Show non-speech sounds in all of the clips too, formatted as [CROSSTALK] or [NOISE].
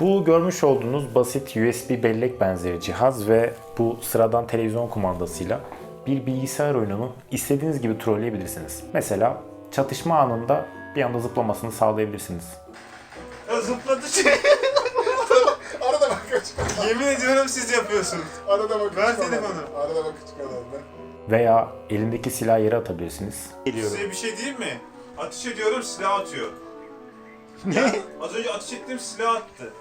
Bu görmüş olduğunuz basit USB bellek benzeri cihaz ve bu sıradan televizyon kumandasıyla bir bilgisayar oyununu istediğiniz gibi trolleyebilirsiniz. Mesela çatışma anında bir anda zıplamasını sağlayabilirsiniz. Ya zıpladı şey. [LAUGHS] Arada bak küçük Yemin ediyorum siz yapıyorsunuz. Arada bak Ver telefonu. Arada bak küçük olanlar. Veya elindeki silahı yere atabilirsiniz. Size bir şey diyeyim mi? Ateş ediyorum silah atıyor. [LAUGHS] Ne? Az önce ateş ettiğim silah attı.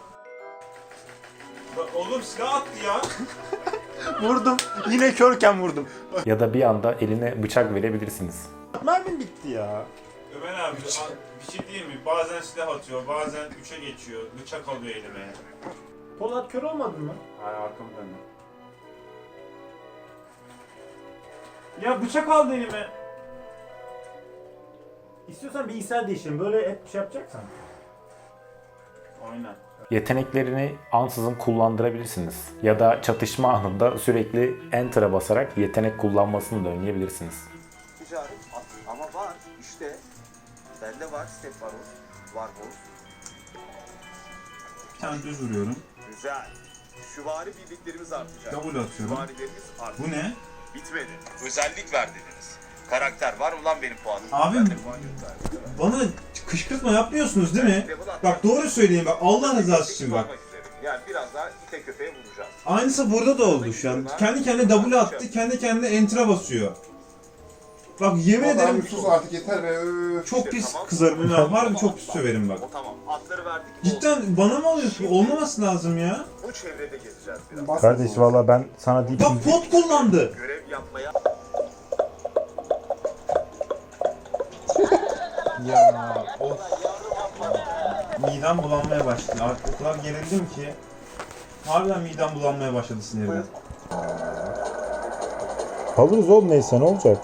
Bak oğlum silah attı ya. [LAUGHS] Vurdum. Yine körken vurdum. Ya da bir anda eline bıçak verebilirsiniz. Mermim bitti ya. Ömer abi bir şey diyeyim mi? Bazen silah atıyor, bazen üçe geçiyor, bıçak alıyor elime. Polat kör olmadın mı? Hayır arkamı dönme. Ya bıçak aldı elime. İstiyorsan bilgisayar değiştirin. Böyle hep şey yapacaksan. Aynen. Yeteneklerini ansızın kullandırabilirsiniz. Ya da çatışma anında sürekli Enter'a basarak yetenek kullanmasını da önleyebilirsiniz. ticaret ama var işte bende var step var o var o Bir tane düz vuruyorum. güzel süvari birliklerimiz artacak Double atıyorum. artacak Bu ne? bitmedi özellik ver dediniz karakter var ulan benim puanım Abim. Bana kışkırtma yapmıyorsunuz değil mi? Bak doğru söyleyin bak Allah rızası için bak. Yani biraz daha ite köpeğe vuracağız Aynısı burada da oldu şu an. Kendi kendine double attı, kendi kendine enter'a basıyor. Bak yemin Allah'ım ederim sus artık yeter be. Öf. çok pis tamam. kızarım Ömer. Harbi Tamam, çok pis söverim bak. o tamam atları verdik Cidden bana mı alıyorsun? Olmaması lazım ya. bu çevrede gezeceğiz biraz Kardeş valla ben sana deyip Bak pot kullandı. görev yapmaya Ya of. Midem bulanmaya başladı. Artık o kadar gerildim ki. Harbiden midem bulanmaya başladı sinirden. Alırız oğlum neyse ne olacak?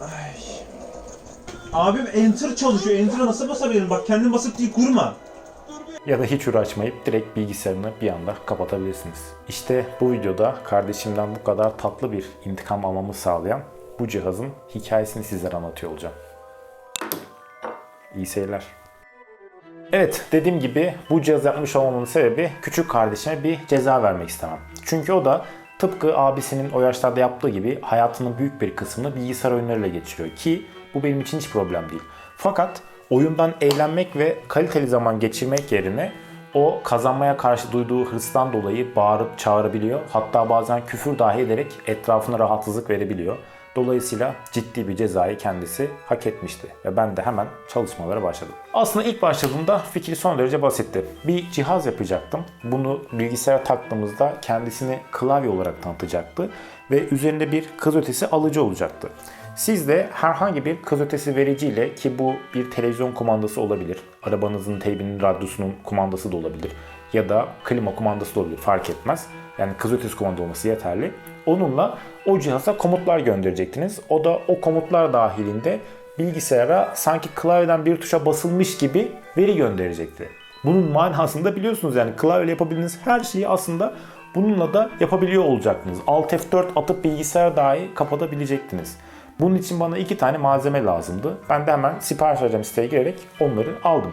Ay. Abim enter çalışıyor. Enter'a nasıl basabilirim? Bak kendin basıp değil kurma. Ya da hiç uğraşmayıp direkt bilgisayarını bir anda kapatabilirsiniz. İşte bu videoda kardeşimden bu kadar tatlı bir intikam almamı sağlayan bu cihazın hikayesini sizlere anlatıyor olacağım. İyi seyirler. Evet dediğim gibi bu cihaz yapmış olmamın sebebi küçük kardeşime bir ceza vermek istemem. Çünkü o da tıpkı abisinin o yaşlarda yaptığı gibi hayatının büyük bir kısmını bilgisayar oyunlarıyla geçiriyor ki bu benim için hiç problem değil. Fakat oyundan eğlenmek ve kaliteli zaman geçirmek yerine o kazanmaya karşı duyduğu hırstan dolayı bağırıp çağırabiliyor. Hatta bazen küfür dahi ederek etrafına rahatsızlık verebiliyor. Dolayısıyla ciddi bir cezayı kendisi hak etmişti ve ben de hemen çalışmalara başladım. Aslında ilk başladığımda fikri son derece basitti. Bir cihaz yapacaktım. Bunu bilgisayara taktığımızda kendisini klavye olarak tanıtacaktı ve üzerinde bir kız ötesi alıcı olacaktı. Siz de herhangi bir kız ötesi vericiyle ki bu bir televizyon kumandası olabilir, arabanızın teybinin radyosunun kumandası da olabilir ya da klima kumandası da olabilir fark etmez. Yani kız ötesi kumanda olması yeterli. Onunla o cihaza komutlar gönderecektiniz. O da o komutlar dahilinde bilgisayara sanki klavyeden bir tuşa basılmış gibi veri gönderecekti. Bunun manasını da biliyorsunuz yani klavyeyle yapabildiğiniz her şeyi aslında bununla da yapabiliyor olacaktınız. Alt F4 atıp bilgisayar dahi kapatabilecektiniz. Bunun için bana iki tane malzeme lazımdı. Ben de hemen sipariş vereceğim siteye girerek onları aldım.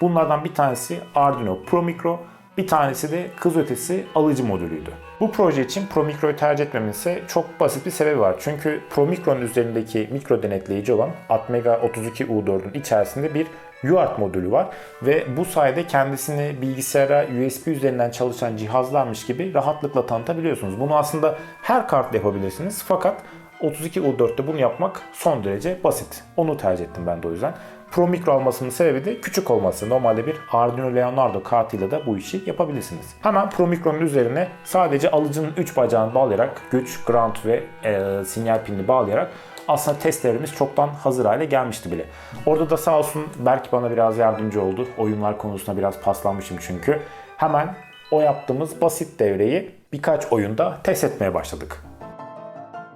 Bunlardan bir tanesi Arduino Pro Micro, bir tanesi de kız ötesi alıcı modülüydü. Bu proje için Pro Micro'yu tercih etmemin ise çok basit bir sebebi var. Çünkü Pro Micro'nun üzerindeki mikro denetleyici olan Atmega 32U4'ün içerisinde bir UART modülü var ve bu sayede kendisini bilgisayara USB üzerinden çalışan cihazlarmış gibi rahatlıkla tanıtabiliyorsunuz. Bunu aslında her kartla yapabilirsiniz fakat 32U4'te bunu yapmak son derece basit. Onu tercih ettim ben de o yüzden. Pro Micro almasının sebebi de küçük olması. Normalde bir Arduino Leonardo kartıyla da bu işi yapabilirsiniz. Hemen Pro Micro'nun üzerine sadece alıcının 3 bacağını bağlayarak güç, ground ve e, sinyal pinini bağlayarak aslında testlerimiz çoktan hazır hale gelmişti bile. Orada da sağ olsun Berk bana biraz yardımcı oldu. Oyunlar konusunda biraz paslanmışım çünkü. Hemen o yaptığımız basit devreyi birkaç oyunda test etmeye başladık.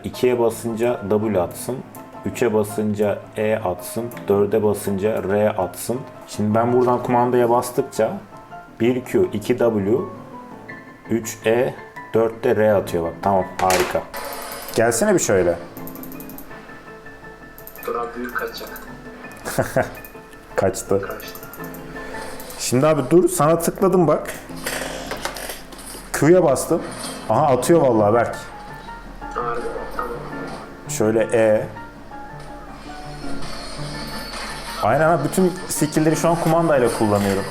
2'ye basınca W atsın. 3'e basınca E atsın. 4'e basınca R atsın. Şimdi ben buradan kumandaya bastıkça 1Q, 2W, 3E, 4'te R atıyor bak. Tamam harika. Gelsene bir şöyle. Duran büyük kaçacak. [LAUGHS] Kaçtı. Kaçtı. Şimdi abi dur sana tıkladım bak. Q'ya bastım. Aha atıyor vallahi Berk. Şöyle E. Aynen abi bütün skill'leri şu an kumandayla kullanıyorum.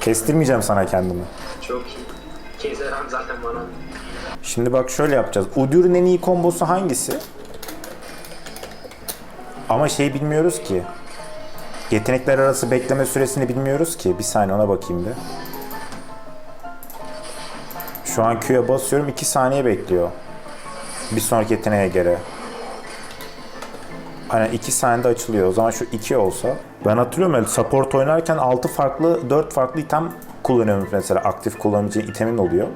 Kestirmeyeceğim sana kendimi. Çok iyi. Keserim zaten bana. Şimdi bak şöyle yapacağız. Udyr'ün en iyi kombosu hangisi? Ama şeyi bilmiyoruz ki. Yetenekler arası bekleme süresini bilmiyoruz ki. Bir saniye ona bakayım bir. Şu an Q'ya basıyorum 2 saniye bekliyor. Bir sonraki yeteneğe göre. Aynen 2 saniyede açılıyor. O zaman şu 2 olsa. Ben hatırlıyorum öyle support oynarken 6 farklı 4 farklı item kullanıyorum mesela. Aktif kullanıcı itemin oluyor.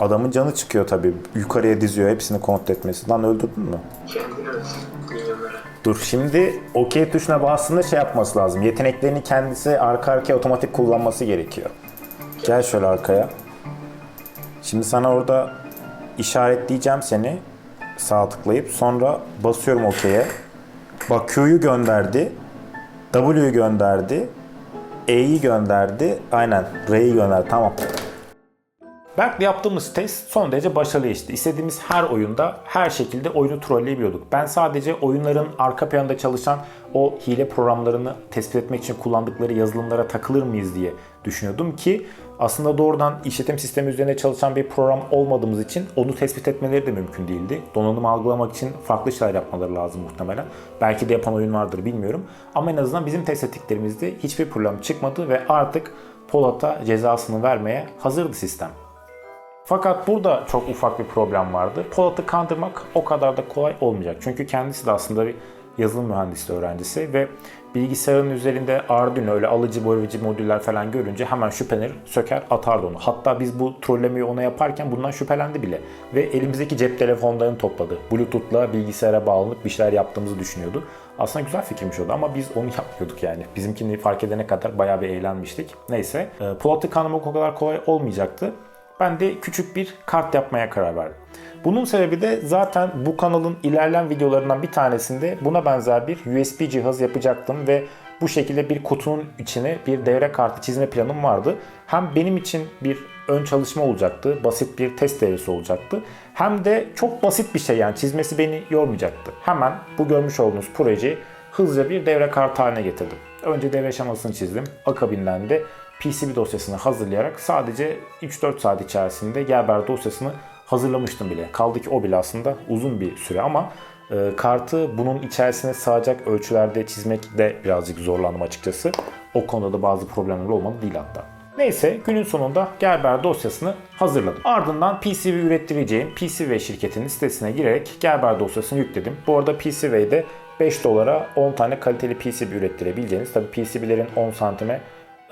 Adamın canı çıkıyor tabii. Yukarıya diziyor hepsini kontrol etmesi. Lan öldürdün mü? Kendini. Dur şimdi OK tuşuna bastığında şey yapması lazım. Yeteneklerini kendisi arka arkaya otomatik kullanması gerekiyor. Gel şöyle arkaya. Şimdi sana orada işaretleyeceğim seni. Sağ tıklayıp sonra basıyorum OK'ye. Bak Q'yu gönderdi. W'yu gönderdi. E'yi gönderdi. Aynen. R'yi gönderdi. Tamam. Berk'le yaptığımız test son derece başarılı geçti. İstediğimiz her oyunda her şekilde oyunu trolleyebiliyorduk. Ben sadece oyunların arka planda çalışan o hile programlarını tespit etmek için kullandıkları yazılımlara takılır mıyız diye düşünüyordum ki aslında doğrudan işletim sistemi üzerine çalışan bir program olmadığımız için onu tespit etmeleri de mümkün değildi. Donanımı algılamak için farklı şeyler yapmaları lazım muhtemelen. Belki de yapan oyun vardır bilmiyorum. Ama en azından bizim test ettiklerimizde hiçbir problem çıkmadı ve artık Polat'a cezasını vermeye hazırdı sistem. Fakat burada çok ufak bir problem vardı. Polat'ı kandırmak o kadar da kolay olmayacak. Çünkü kendisi de aslında bir yazılım mühendisliği öğrencisi ve bilgisayarın üzerinde Arduino öyle alıcı boyayıcı modüller falan görünce hemen şüphelenir, söker atardı onu. Hatta biz bu trollemeyi ona yaparken bundan şüphelendi bile. Ve elimizdeki cep telefonlarını topladı. Bluetooth'la bilgisayara bağlanıp bir şeyler yaptığımızı düşünüyordu. Aslında güzel fikirmiş o ama biz onu [LAUGHS] yapmıyorduk yani. Bizimkini fark edene kadar bayağı bir eğlenmiştik. Neyse. e, Polat'ı kandırmak o kadar kolay olmayacaktı. Ben de küçük bir kart yapmaya karar verdim. Bunun sebebi de zaten bu kanalın ilerleyen videolarından bir tanesinde buna benzer bir USB cihaz yapacaktım ve bu şekilde bir kutunun içine bir devre kartı çizme planım vardı. Hem benim için bir ön çalışma olacaktı, basit bir test devresi olacaktı. Hem de çok basit bir şey yani çizmesi beni yormayacaktı. Hemen bu görmüş olduğunuz projeyi hızlıca bir devre kartı haline getirdim. Önce devre şemasını çizdim. Akabinden de PCB dosyasını hazırlayarak sadece 3-4 saat içerisinde Gerber dosyasını hazırlamıştım bile. Kaldı ki o bile aslında uzun bir süre ama e, kartı bunun içerisine sığacak ölçülerde çizmek de birazcık zorlandım açıkçası. O konuda da bazı problemler olmadı değil hatta. Neyse günün sonunda Gerber dosyasını hazırladım. Ardından PCB ürettireceğim PCB şirketinin sitesine girerek Gerber dosyasını yükledim. Bu arada PCB'de 5 dolara 10 tane kaliteli PCB ürettirebileceğiniz, tabi PCB'lerin 10 santime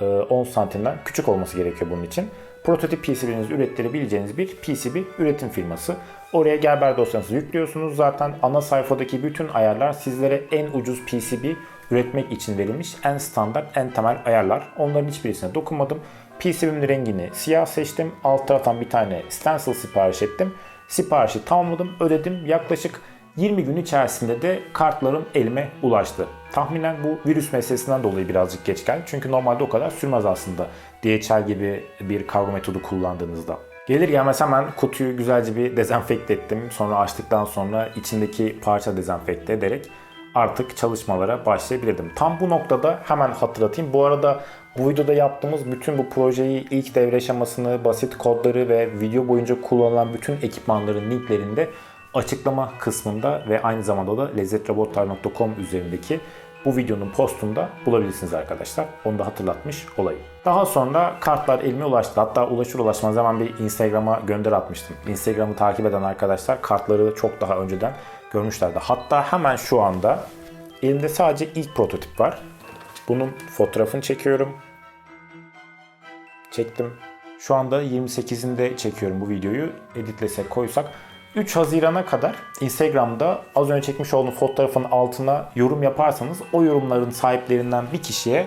10 santimden küçük olması gerekiyor bunun için. Prototip PCB'nizi ürettirebileceğiniz bir PCB üretim firması. Oraya Gerber dosyanızı yüklüyorsunuz. Zaten ana sayfadaki bütün ayarlar sizlere en ucuz PCB üretmek için verilmiş en standart, en temel ayarlar. Onların hiçbirisine dokunmadım. PCB'min rengini siyah seçtim. Alt taraftan bir tane stencil sipariş ettim. Siparişi tamamladım, ödedim. Yaklaşık 20 gün içerisinde de kartlarım elime ulaştı. Tahminen bu virüs meselesinden dolayı birazcık geç geldi. Çünkü normalde o kadar sürmez aslında DHL gibi bir kargo metodu kullandığınızda. Gelir gelmez hemen kutuyu güzelce bir dezenfekte ettim. Sonra açtıktan sonra içindeki parça dezenfekte ederek artık çalışmalara başlayabilirdim. Tam bu noktada hemen hatırlatayım. Bu arada bu videoda yaptığımız bütün bu projeyi ilk devre aşamasını, basit kodları ve video boyunca kullanılan bütün ekipmanların linklerinde açıklama kısmında ve aynı zamanda da lezzetrobotlar.com üzerindeki bu videonun postunda bulabilirsiniz arkadaşlar. Onu da hatırlatmış olayım. Daha sonra kartlar elime ulaştı. Hatta ulaşır ulaşmaz hemen bir Instagram'a gönder atmıştım. Instagram'ı takip eden arkadaşlar kartları çok daha önceden görmüşlerdi. Hatta hemen şu anda elimde sadece ilk prototip var. Bunun fotoğrafını çekiyorum. Çektim. Şu anda 28'inde çekiyorum bu videoyu. Editlesek koysak 3 Haziran'a kadar Instagram'da az önce çekmiş olduğum fotoğrafın altına yorum yaparsanız o yorumların sahiplerinden bir kişiye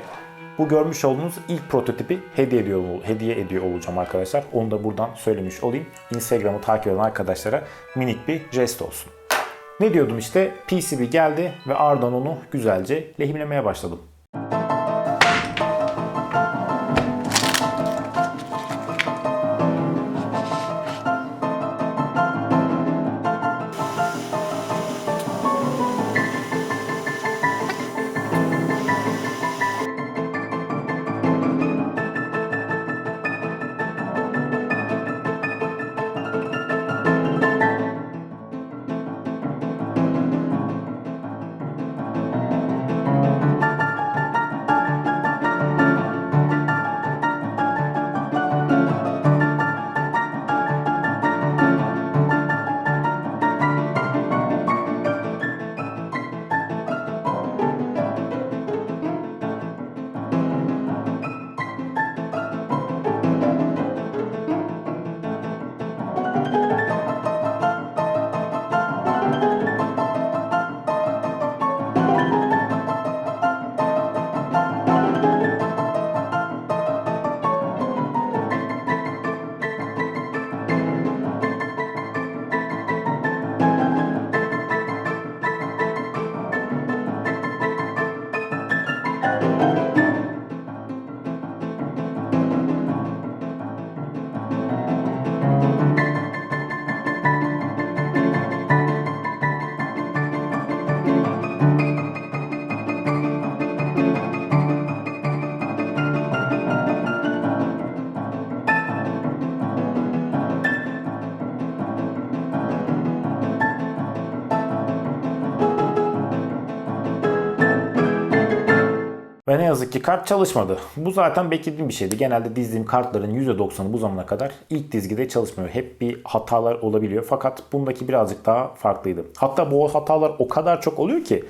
bu görmüş olduğunuz ilk prototipi hediye ediyor, hediye ediyor olacağım arkadaşlar. Onu da buradan söylemiş olayım. Instagram'ı takip eden arkadaşlara minik bir jest olsun. Ne diyordum işte PCB geldi ve ardından onu güzelce lehimlemeye başladım. Ve ne yazık ki kart çalışmadı. Bu zaten beklediğim bir şeydi. Genelde dizdiğim kartların %90'ı bu zamana kadar ilk dizgide çalışmıyor. Hep bir hatalar olabiliyor. Fakat bundaki birazcık daha farklıydı. Hatta bu hatalar o kadar çok oluyor ki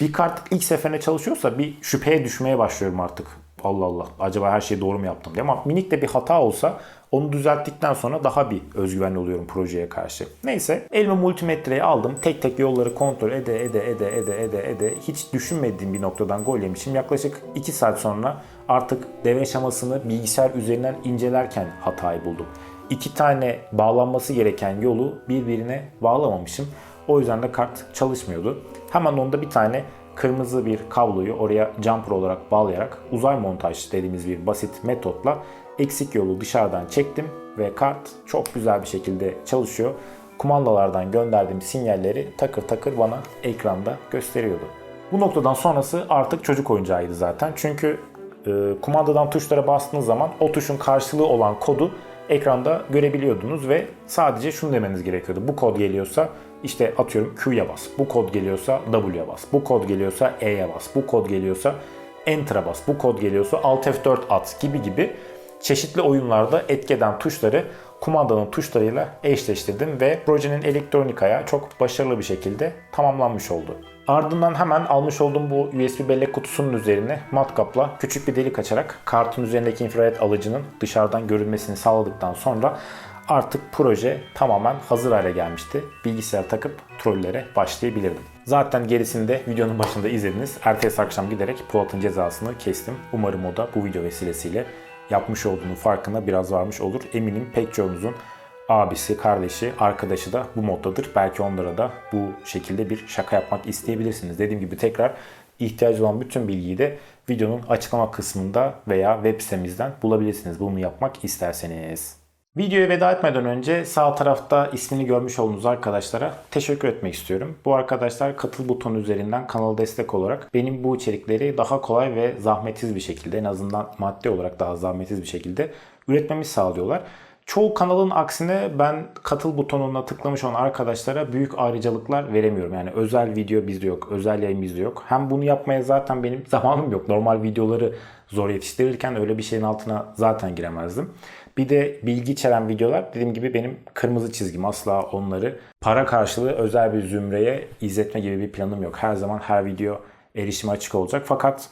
bir kart ilk seferinde çalışıyorsa bir şüpheye düşmeye başlıyorum artık. Allah Allah acaba her şeyi doğru mu yaptım diye. Ama minik de bir hata olsa onu düzelttikten sonra daha bir özgüvenli oluyorum projeye karşı. Neyse elime multimetreyi aldım. Tek tek yolları kontrol ede ede ede ede ede ede hiç düşünmediğim bir noktadan gol yemişim. Yaklaşık 2 saat sonra artık deve şamasını bilgisayar üzerinden incelerken hatayı buldum. İki tane bağlanması gereken yolu birbirine bağlamamışım. O yüzden de kart çalışmıyordu. Hemen onda bir tane kırmızı bir kabloyu oraya jumper olarak bağlayarak uzay montaj dediğimiz bir basit metotla eksik yolu dışarıdan çektim ve kart çok güzel bir şekilde çalışıyor. Kumandalardan gönderdiğim sinyalleri takır takır bana ekranda gösteriyordu. Bu noktadan sonrası artık çocuk oyuncağıydı zaten. Çünkü e, kumandadan tuşlara bastığınız zaman o tuşun karşılığı olan kodu ekranda görebiliyordunuz ve sadece şunu demeniz gerekiyordu. Bu kod geliyorsa işte atıyorum Q'ya bas. Bu kod geliyorsa W'ya bas. Bu kod geliyorsa E'ye bas. Bu kod geliyorsa Enter'a bas. Bu kod geliyorsa Alt F4 at gibi gibi çeşitli oyunlarda etkeden tuşları kumandanın tuşlarıyla eşleştirdim ve projenin elektronikaya çok başarılı bir şekilde tamamlanmış oldu. Ardından hemen almış olduğum bu USB bellek kutusunun üzerine matkapla küçük bir delik açarak kartın üzerindeki infrared alıcının dışarıdan görülmesini sağladıktan sonra artık proje tamamen hazır hale gelmişti. Bilgisayar takıp trollere başlayabilirdim. Zaten gerisini de videonun başında izlediniz. Ertesi akşam giderek Polat'ın cezasını kestim. Umarım o da bu video vesilesiyle yapmış olduğunun farkına biraz varmış olur. Eminim pek çoğunuzun abisi, kardeşi, arkadaşı da bu moddadır. Belki onlara da bu şekilde bir şaka yapmak isteyebilirsiniz. Dediğim gibi tekrar ihtiyacı olan bütün bilgiyi de videonun açıklama kısmında veya web sitemizden bulabilirsiniz. Bunu yapmak isterseniz. Videoya veda etmeden önce sağ tarafta ismini görmüş olduğunuz arkadaşlara teşekkür etmek istiyorum. Bu arkadaşlar katıl butonu üzerinden kanala destek olarak benim bu içerikleri daha kolay ve zahmetsiz bir şekilde en azından maddi olarak daha zahmetsiz bir şekilde üretmemi sağlıyorlar. Çoğu kanalın aksine ben katıl butonuna tıklamış olan arkadaşlara büyük ayrıcalıklar veremiyorum. Yani özel video bizde yok, özel yayın bizde yok. Hem bunu yapmaya zaten benim [LAUGHS] zamanım yok. Normal videoları zor yetiştirirken öyle bir şeyin altına zaten giremezdim. Bir de bilgi içeren videolar dediğim gibi benim kırmızı çizgim. Asla onları para karşılığı özel bir zümreye izletme gibi bir planım yok. Her zaman her video erişime açık olacak. Fakat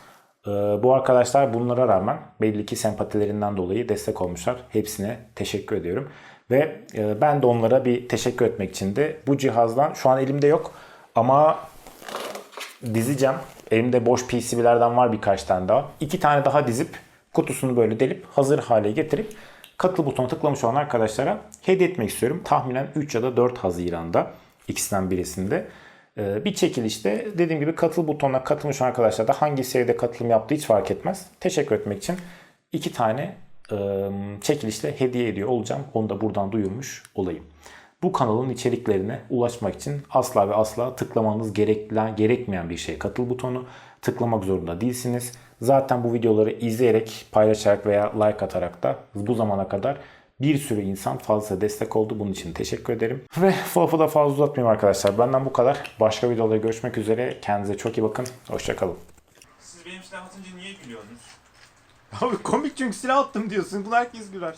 bu arkadaşlar bunlara rağmen belli ki sempatilerinden dolayı destek olmuşlar. Hepsine teşekkür ediyorum. Ve e, ben de onlara bir teşekkür etmek için de bu cihazdan şu an elimde yok ama dizeceğim. Elimde boş PCB'lerden var birkaç tane daha. İki tane daha dizip kutusunu böyle delip hazır hale getirip katıl butonuna tıklamış olan arkadaşlara hediye etmek istiyorum. Tahminen 3 ya da 4 Haziran'da ikisinden birisinde. Ee, bir çekilişte dediğim gibi katıl butonuna katılmış arkadaşlar da hangi seride katılım yaptığı hiç fark etmez. Teşekkür etmek için iki tane e, çekilişle hediye ediyor olacağım. Onu da buradan duyurmuş olayım. Bu kanalın içeriklerine ulaşmak için asla ve asla tıklamanız gereklen, gerekmeyen bir şey katıl butonu. Tıklamak zorunda değilsiniz. Zaten bu videoları izleyerek, paylaşarak veya like atarak da bu zamana kadar bir sürü insan fazla destek oldu. Bunun için teşekkür ederim. Ve lafı da fazla uzatmayayım arkadaşlar. Benden bu kadar. Başka videolarda görüşmek üzere. Kendinize çok iyi bakın. Hoşçakalın. Siz benim silah atınca niye gülüyorsunuz? Abi komik çünkü silah attım diyorsun. Bunu herkes güler.